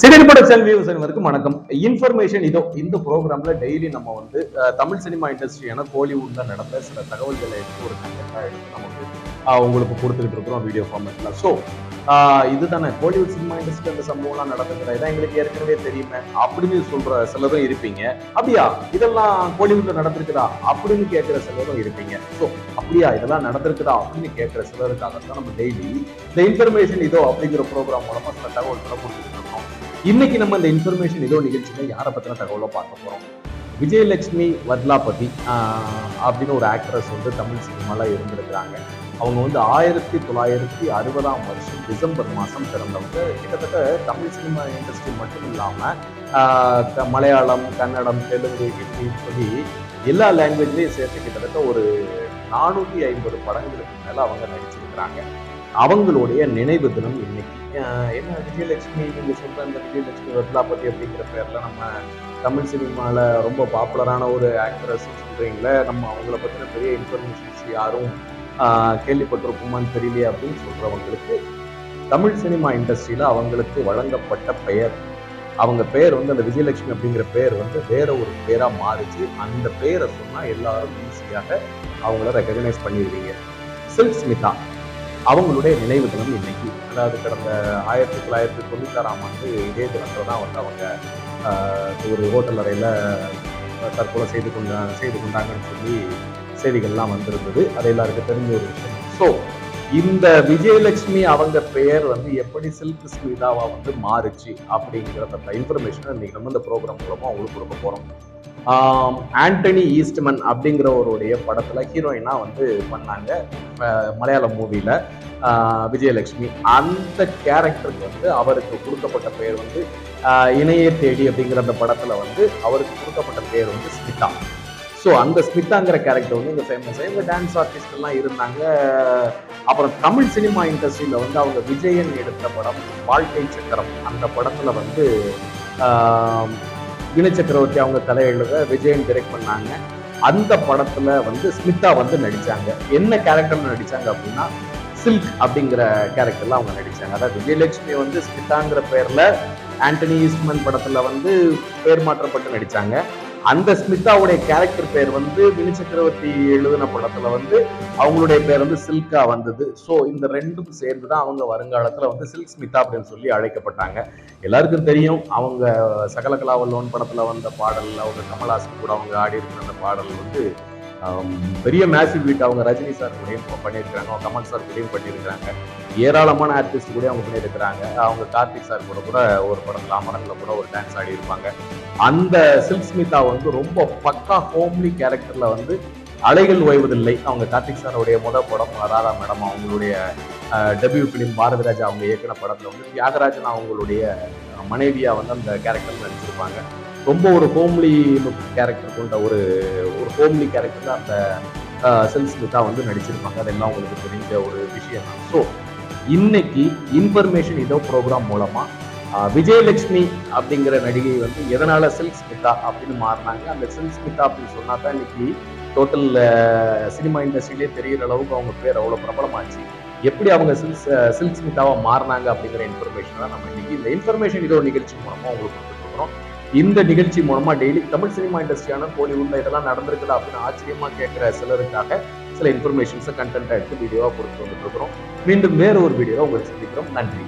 Cinema செல் views அனைவருக்கும் வணக்கம். Information இதோ இந்த ப்ரோக்ராம்ல டெய்லி நம்ம வந்து தமிழ் சினிமா இண்டஸ்ட்ரியான கோலிவுட்ல நடந்த சில தகவல்களை எடுத்து ஒரு கண்டென்ட்டாக எடுத்து நமக்கு உங்களுக்கு கொடுத்துக்கிட்டு இருக்கிறோம் வீடியோ ஃபார்மேட்ல ஸோ இதுதானே கோலிவுட் சினிமா இண்டஸ்ட்ரி அந்த சம்பவம்லாம் நடந்துக்கிறேன் இதான் எங்களுக்கு ஏற்கனவே தெரியுமே. அப்படின்னு சொல்ற சிலரும் இருப்பீங்க. அப்படியா? இதெல்லாம் கோலிவுட்ல நடந்திருக்குதா? அப்படின்னு கேட்கிற சிலரும் இருப்பீங்க. ஸோ அப்படியா? இதெல்லாம் நடந்திருக்குதா? அப்படின்னு கேட்கிற சிலருக்காக தான் நம்ம டெய்லி இந்த இன்ஃபர்மேஷன் இதோ அப்படிங்கிற ப்ரோக்ராம் மூலமா சில தகவல்களை கொடுத்துருக்கோம் இருக்கோம் இன்னைக்கு நம்ம இந்த இன்ஃபர்மேஷன் இதோ நிகழ்ச்சியில யாரை பத்தின தகவலை பார்க்க போறோம். விஜயலட்சுமி வத்லாபதி அப்படின்னு ஒரு ஆக்ட்ரஸ் வந்து தமிழ் சினிமால இருந்திருக்கிறாங்க. அவங்க வந்து ஆயிரத்தி தொள்ளாயிரத்தி அறுபதாம் வருஷம் டிசம்பர் மாதம் பிறந்தவங்க. கிட்டத்தட்ட தமிழ் சினிமா இண்டஸ்ட்ரி மட்டும் இல்லாமல் மலையாளம் கன்னடம் தெலுங்கு ஹிந்தி சொல்லி எல்லா லாங்குவேஜ்லேயும் சேர்த்து கிட்டத்தட்ட ஒரு நானூற்றி ஐம்பது படங்களுக்கு மேலே அவங்க நடிச்சிருக்கிறாங்க. அவங்களுடைய நினைவு தினம் இன்னைக்கு. என்ன விஜயலட்சுமி நீங்கள் சொல்கிற இந்த விஜயலட்சுமி வத்லாபதி அப்படிங்கிற பேரில் நம்ம தமிழ் சினிமாவில் ரொம்ப பாப்புலரான ஒரு ஆக்ட்ரஸ் சொல்கிறீங்களே நம்ம அவங்கள பற்றின பெரிய இன்ஃபர்மேஷன்ஸ் யாரும் கேள்விப்பட்டிருக்குமான்னு தெரியலையே அப்படின்னு சொல்கிறவங்களுக்கு தமிழ் சினிமா இண்டஸ்ட்ரியில் அவங்களுக்கு வழங்கப்பட்ட பெயர். அவங்க பேர் வந்து அந்த விஜயலட்சுமி அப்படிங்கிற பேர் வந்து வேற ஒரு பேராக மாறிச்சு. அந்த பேரை சொன்னால் எல்லாரும் ஈஸியாக அவங்கள ரெக்கக்னைஸ் பண்ணிடுவீங்க. சில்க் ஸ்மிதா. அவங்களுடைய நினைவு தினம் இன்னைக்கு அதாவது கடந்த ஆயிரத்தி தொள்ளாயிரத்தி தொண்ணூத்தாறாம் ஆண்டு இதே தினத்தில் தான் வந்து அவங்க ஒரு ஹோட்டல் அறையில் தற்கொலை செய்து கொண்டா செய்து கொண்டாங்கன்னு சொல்லி செய்திகள்லாம் வந்திருந்தது. அது எல்லாருக்கும் தெரிஞ்ச ஒரு விஷயம். ஸோ இந்த விஜயலட்சுமி அவங்க பெயர் வந்து எப்படி சில்க் ஸ்மிதாவா வந்து மாறுச்சு அப்படிங்கிறத அந்த இன்ஃபர்மேஷன் இன்னைக்கு நம்ம இந்த ப்ரோக்ராம் மூலமா அவங்களுக்கு கொடுக்க போறோம். ஆண்டனி ஈஸ்ட்மன் அப்படிங்கிறவருடைய படத்தில் ஹீரோயினாக வந்து பண்ணாங்க மலையாள மூவியில் விஜயலட்சுமி. அந்த கேரக்டருக்கு வந்து அவருக்கு கொடுக்கப்பட்ட பெயர் வந்து இணைய தேடி அப்படிங்கிற அந்த படத்தில் வந்து அவருக்கு கொடுக்கப்பட்ட பெயர் வந்து ஸ்மிதா. ஸோ அந்த ஸ்மிதாங்கிற கேரக்டர் வந்து இங்கே ஃபேமஸ் இவங்க டான்ஸ் ஆர்டிஸ்ட்லாம் இருந்தாங்க. அப்புறம் தமிழ் சினிமா இண்டஸ்ட்ரியில் வந்து அவங்க விஜயன் எடுத்த படம் வாழ்க்கை சக்கரம். அந்த படத்தில் வந்து ஆஹ், சக்கரவர்த்தி அவங்க தலையெழுத விஜயன் டிரெக்ட் பண்ணாங்க. அந்த படத்துல வந்து ஸ்மிதா வந்து நடிச்சாங்க. என்ன கேரக்டர்னு நடிச்சாங்க அப்படின்னா சில்க் அப்படிங்கிற கேரக்டர்ல அவங்க நடிச்சாங்க. அதாவது விஜயலட்சுமி வந்து ஸ்மிதாங்கிற பேர்ல ஆண்டனி ஈஸ்ட்மன் படத்துல வந்து பேர் மாற்றப்பட்டு நடிச்சாங்க. அந்த ஸ்மிதாவுடைய கேரக்டர் பேர் வந்து வினய் சக்கரவர்த்தி எழுதின படத்துல வந்து அவங்களுடைய பேர் வந்து சில்கா வந்தது. ஸோ இந்த ரெண்டும் சேர்ந்து தான் அவங்க வருங்காலத்துல வந்து சில்க் ஸ்மிதா அப்படின்னு சொல்லி அழைக்கப்பட்டாங்க. எல்லாருக்கும் தெரியும் அவங்க சகலகலாவல்லோன் படத்தில் வந்த பாடல் அவங்க கமல்ஹாசன் கூட அவங்க ஆடி இருக்கிற அந்த பாடல் வந்து பெரிய மேசிவ் வீட் அவங்க ரஜினி சார் கூடயும் பண்ணியிருக்கிறாங்க. அவங்க கமல் சார் கூடயும் பண்ணியிருக்கிறாங்க. ஏராளமான ஆர்டிஸ்ட் கூட அவங்க பண்ணியிருக்கிறாங்க. அவங்க கார்த்திக் சார் கூட கூட ஒரு படம் அமரன்ல கூட ஒரு டான்ஸ் ஆடி இருப்பாங்க. அந்த சில்க் ஸ்மிதா வந்து ரொம்ப பக்கா ஹோம்லி கேரக்டரில் வந்து அலைகள் ஓய்வதில்லை. அவங்க கார்த்திக் சாரோடைய முத படம் ராதா மேடம் அவங்களுடைய டெபியூ பிலிம் பாரதி ராஜா அவங்க இயக்குன படத்தில் வந்து தியாகராஜன் அவங்களுடைய மனைவியாக வந்து அந்த கேரக்டர் நடிச்சிருப்பாங்க. ரொம்ப ஒரு ஹோம்லி கேரக்டர் கொண்ட ஒரு ஒரு ஹோம்லி கேரக்டர் அந்த செல் ஸ்மிதா வந்து நடிச்சிருப்பாங்க. அதெல்லாம் உங்களுக்கு தெரிஞ்ச ஒரு விஷயம் தான். ஸோ இன்னைக்கு இன்ஃபர்மேஷன் இதோ ப்ரோக்ராம் மூலமாக விஜயலட்சுமி அப்படிங்கிற நடிகை வந்து எதனால சில்க் ஸ்மிதா அப்படின்னு மாறினாங்க? அந்த சில்க் ஸ்மிதா அப்படின்னு சொன்னா தான் இன்னைக்கு டோட்டல் சினிமா இண்டஸ்ட்ரியிலே தெரியிற அளவுக்கு அவங்க பேர் அவ்வளோ பிரபலமாச்சு. எப்படி அவங்க சில்ஸ் சில்க் ஸ்மிதாவா மாறினாங்க அப்படிங்கிற இன்ஃபர்மேஷன் தான் நம்ம இன்னைக்கு இந்த இன்ஃபர்மேஷன் இதோ நிகழ்ச்சி மூலமா உங்களுக்கு கொடுத்துருக்கோம் இந்த நிகழ்ச்சி மூலமா டெய்லி தமிழ் சினிமா இண்டஸ்ட்ரியான கோலிவுட்ல இதெல்லாம் நடந்திருக்குதா அப்படின்னு ஆச்சரியமா கேட்கிற சிலருக்காக சில இன்ஃபர்மேஷன்ஸை கண்டென்ட்டை எடுத்து வீடியோவா கொடுத்து வந்துட்டு இருக்கிறோம். மீண்டும் வேற ஒரு வீடியோவை உங்களுக்கு சந்திக்கிறோம். நன்றி.